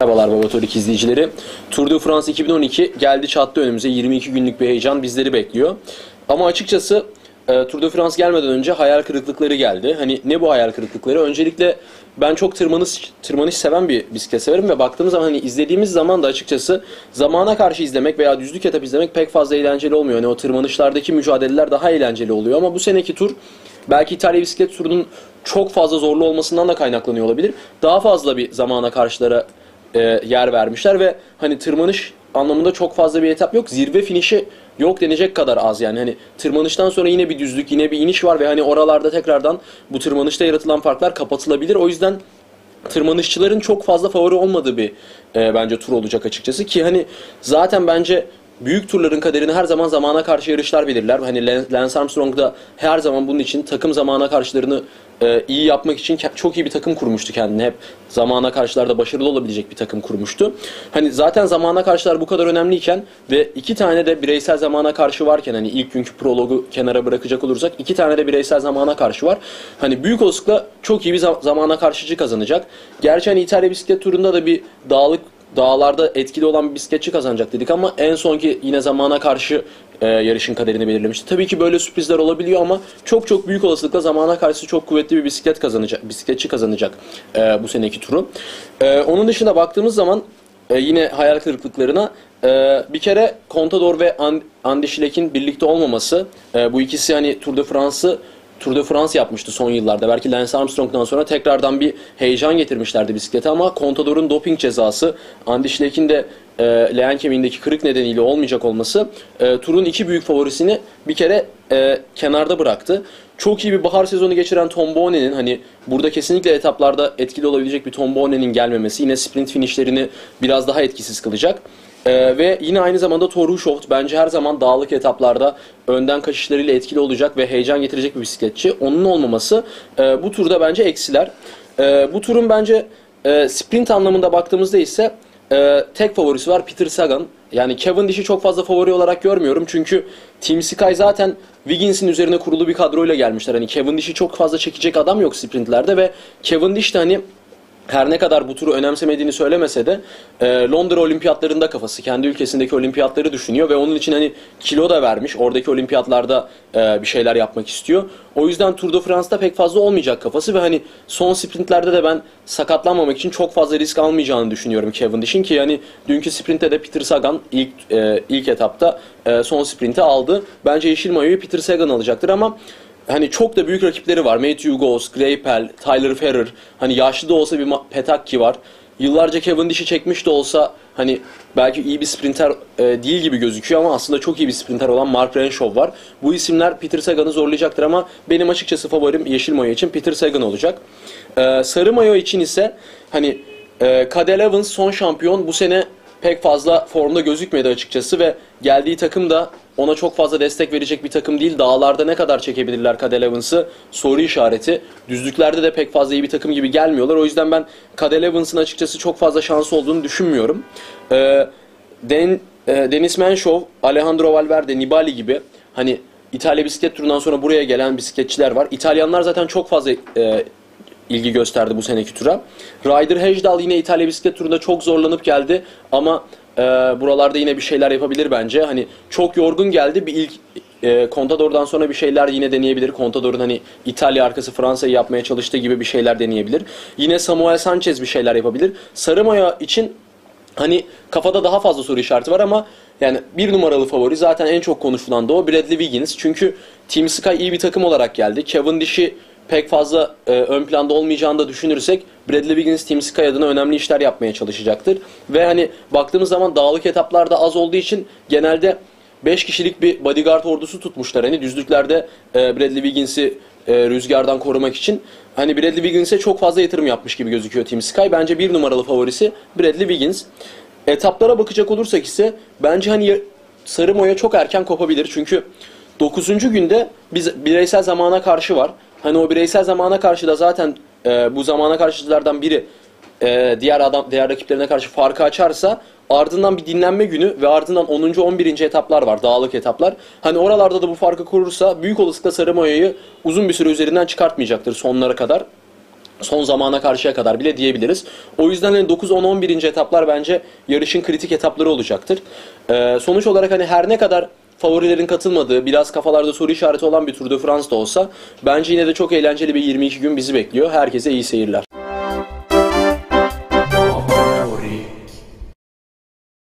Merhabalar Baba Torik izleyicileri. Tour de France 2012 geldi çattı önümüze. 22 günlük bir heyecan bizleri bekliyor. Ama açıkçası e, Tour de France gelmeden önce hayal kırıklıkları geldi. Hani ne bu hayal kırıklıkları? Öncelikle ben çok tırmanış tırmanış seven bir bisiklet severim ve baktığımız zaman hani izlediğimiz zaman da açıkçası zamana karşı izlemek veya düzlük etap izlemek pek fazla eğlenceli olmuyor. Hani o tırmanışlardaki mücadeleler daha eğlenceli oluyor ama bu seneki tur belki İtalya bisiklet turunun çok fazla zorlu olmasından da kaynaklanıyor olabilir. Daha fazla bir zamana karşılara e, yer vermişler ve hani tırmanış anlamında çok fazla bir etap yok. Zirve finişi yok denecek kadar az yani. Hani tırmanıştan sonra yine bir düzlük, yine bir iniş var ve hani oralarda tekrardan bu tırmanışta yaratılan farklar kapatılabilir. O yüzden tırmanışçıların çok fazla favori olmadığı bir e, bence tur olacak açıkçası ki hani zaten bence büyük turların kaderini her zaman zamana karşı yarışlar belirler. Hani Lance Armstrong da her zaman bunun için takım zamana karşılarını e, iyi yapmak için çok iyi bir takım kurmuştu kendine. Hep zamana karşılarda başarılı olabilecek bir takım kurmuştu. Hani zaten zamana karşılar bu kadar önemliyken ve iki tane de bireysel zamana karşı varken hani ilk günkü prologu kenara bırakacak olursak iki tane de bireysel zamana karşı var. Hani büyük olasılıkla çok iyi bir zamana karşıcı kazanacak. Gerçi hani İtalya bisiklet turunda da bir dağlık dağlarda etkili olan bir bisikletçi kazanacak dedik ama en sonki yine zamana karşı e, yarışın kaderini belirlemişti. Tabii ki böyle sürprizler olabiliyor ama çok çok büyük olasılıkla zamana karşı çok kuvvetli bir bisiklet kazanacak, bisikletçi kazanacak e, bu seneki turu. E, onun dışında baktığımız zaman e, yine hayal kırıklıklarına e, bir kere Contador ve Andy Schleck'in birlikte olmaması e, bu ikisi hani Tour de France'ı Tour de France yapmıştı son yıllarda. Belki Lance Armstrong'dan sonra tekrardan bir heyecan getirmişlerdi bisiklete ama Contador'un doping cezası, Andy Schleck'in de e, leğen kemiğindeki kırık nedeniyle olmayacak olması e, turun iki büyük favorisini bir kere e, kenarda bıraktı. Çok iyi bir bahar sezonu geçiren Tom Bonne'nin hani burada kesinlikle etaplarda etkili olabilecek bir Tom Bonne'nin gelmemesi yine sprint finişlerini biraz daha etkisiz kılacak. Ee, ve yine aynı zamanda Toru Shoft bence her zaman dağlık etaplarda önden kaçışlarıyla etkili olacak ve heyecan getirecek bir bisikletçi. Onun olmaması e, bu turda bence eksiler. E, bu turun bence e, sprint anlamında baktığımızda ise e, tek favorisi var Peter Sagan. Yani Cavendish'i çok fazla favori olarak görmüyorum. Çünkü Team Sky zaten Wiggins'in üzerine kurulu bir kadroyla gelmişler. Hani Cavendish'i çok fazla çekecek adam yok sprintlerde ve Cavendish de hani her ne kadar bu turu önemsemediğini söylemese de e, Londra olimpiyatlarında kafası kendi ülkesindeki olimpiyatları düşünüyor ve onun için hani kilo da vermiş oradaki olimpiyatlarda e, bir şeyler yapmak istiyor. O yüzden Tour de France'da pek fazla olmayacak kafası ve hani son sprintlerde de ben sakatlanmamak için çok fazla risk almayacağını düşünüyorum Cavendish'in ki yani dünkü sprintte de Peter Sagan ilk e, ilk etapta e, son sprinti aldı. Bence yeşil mayoyu Peter Sagan alacaktır ama hani çok da büyük rakipleri var. Matthew Goss, Greipel, Tyler Ferrer. Hani yaşlı da olsa bir Petacchi var. Yıllarca Cavendish'i çekmiş de olsa hani belki iyi bir sprinter e, değil gibi gözüküyor ama aslında çok iyi bir sprinter olan Mark Renshaw var. Bu isimler Peter Sagan'ı zorlayacaktır ama benim açıkçası favorim yeşil mayo için Peter Sagan olacak. E, sarı mayo için ise hani e, Cadel Evans son şampiyon bu sene pek fazla formda gözükmedi açıkçası ve geldiği takım da ona çok fazla destek verecek bir takım değil. Dağlarda ne kadar çekebilirler Cadel Evans'ı soru işareti. Düzlüklerde de pek fazla iyi bir takım gibi gelmiyorlar. O yüzden ben Cadel Evans'ın açıkçası çok fazla şansı olduğunu düşünmüyorum. Ee, Den, e, Denis Menshov, Alejandro Valverde, Nibali gibi hani İtalya bisiklet turundan sonra buraya gelen bisikletçiler var. İtalyanlar zaten çok fazla e, ilgi gösterdi bu seneki tura. Ryder Hejdal yine İtalya bisiklet turunda çok zorlanıp geldi ama e, buralarda yine bir şeyler yapabilir bence. Hani çok yorgun geldi. Bir ilk e, Contador'dan sonra bir şeyler yine deneyebilir. Contador'un hani İtalya arkası Fransa'yı yapmaya çalıştığı gibi bir şeyler deneyebilir. Yine Samuel Sanchez bir şeyler yapabilir. Sarı Maya için hani kafada daha fazla soru işareti var ama yani bir numaralı favori zaten en çok konuşulan da o Bradley Wiggins. Çünkü Team Sky iyi bir takım olarak geldi. Cavendish'i pek fazla e, ön planda olmayacağını da düşünürsek Bradley Wiggins Team Sky adına önemli işler yapmaya çalışacaktır. Ve hani baktığımız zaman dağlık etaplarda az olduğu için genelde 5 kişilik bir bodyguard ordusu tutmuşlar. Hani düzlüklerde e, Bradley Wiggins'i e, rüzgardan korumak için. Hani Bradley Wiggins'e çok fazla yatırım yapmış gibi gözüküyor Team Sky. Bence bir numaralı favorisi Bradley Wiggins. Etaplara bakacak olursak ise bence hani sarı moya çok erken kopabilir. Çünkü 9. günde biz bireysel zamana karşı var. Hani o bireysel zamana karşı da zaten e, bu zamana karşılardan biri e, diğer adam diğer rakiplerine karşı farkı açarsa Ardından bir dinlenme günü ve ardından 10. 11. etaplar var. Dağlık etaplar. Hani oralarda da bu farkı korursa büyük olasılıkla sarı mayoyu uzun bir süre üzerinden çıkartmayacaktır sonlara kadar son zamana karşıya kadar bile diyebiliriz. O yüzden hani 9, 10, 11. etaplar bence yarışın kritik etapları olacaktır. Ee, sonuç olarak hani her ne kadar favorilerin katılmadığı, biraz kafalarda soru işareti olan bir Tour de France da olsa bence yine de çok eğlenceli bir 22 gün bizi bekliyor. Herkese iyi seyirler.